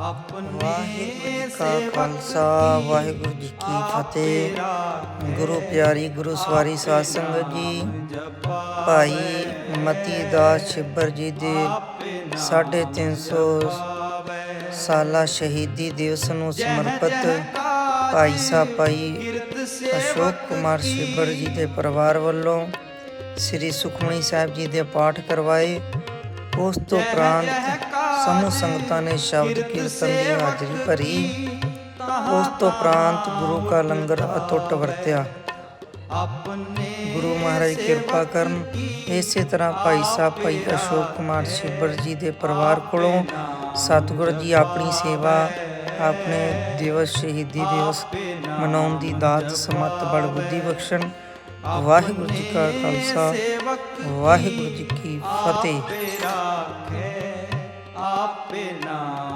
ਵਾਹਿਗੁਰੂ ਜੀ ਕਾ ਖਾਲਸਾ ਵਾਹਿਗੁਰੂ ਜੀ ਕੀ ਫਤਿਹ। ਗੁਰੂ ਪਿਆਰੀ ਗੁਰੂ ਸਵਾਰੀ ਸਾਧ ਸੰਗਤ ਜੀ। ਭਾਈ ਮਤੀ ਦਾਸ ਛਿੱਬਰ ਜੀ ਦੇ 350 ਸਾਲਾ ਸ਼ਹੀਦੀ ਦਿਵਸ ਨੂੰ ਸਮਰਪਿਤ ਭਾਈ ਸਾਹਿਬ ਭਾਈ ਅਸ਼ੋਕ ਕੁਮਾਰ ਛਿੱਬਰ ਜੀ ਦੇ ਪਰਿਵਾਰ ਵੱਲੋਂ ਸ੍ਰੀ ਸੁਖਮਨੀ ਸਾਹਿਬ ਜੀ ਦੇ ਪਾਠ ਕਰਵਾਏ। ਉਸ ਤੋਂ ਉਪਰੰਤ ਸਮੂਹ ਸੰਗਤਾਂ ਨੇ ਸ਼ਬਦ ਕੀਰਤਨ ਦੀ ਹਾਜ਼ਰੀ ਭਰੀ। ਉਸ ਤੋਂ ਉਪਰੰਤ ਗੁਰੂ ਕਾ ਲੰਗਰ ਅਤੁੱਟ ਵਰਤਿਆ। ਗੁਰੂ ਮਹਾਰਾਜ ਕਿਰਪਾ ਕਰਨ ਇਸੇ ਤਰ੍ਹਾਂ ਭਾਈ ਸਾਹਿਬ, ਭਾਈ ਅਸ਼ੋਕ ਕੁਮਾਰ ਸ਼ਿਬਰ ਜੀ ਦੇ ਪਰਿਵਾਰ ਕੋਲੋਂ ਸਤਿਗੁਰੂ ਜੀ ਆਪਣੀ ਸੇਵਾ, ਆਪਣੇ ਦਿਵਸ ਸ਼ਹੀਦੀ ਦਿਵਸ ਮਨਾਉਣ ਦੀ ਦਾਤ ਸਮਤ ਬੜ ਬੁੱਧੀ ਬਖਸ਼ਣ। ਵਾਹਿਗੁਰੂ ਜੀ ਕਾ ਖਾਲਸਾ, ਵਾਹਿਗੁਰੂ ਜੀ ਕੀ ਫਤਿਹ। ਆਪੇ ਨਾਮ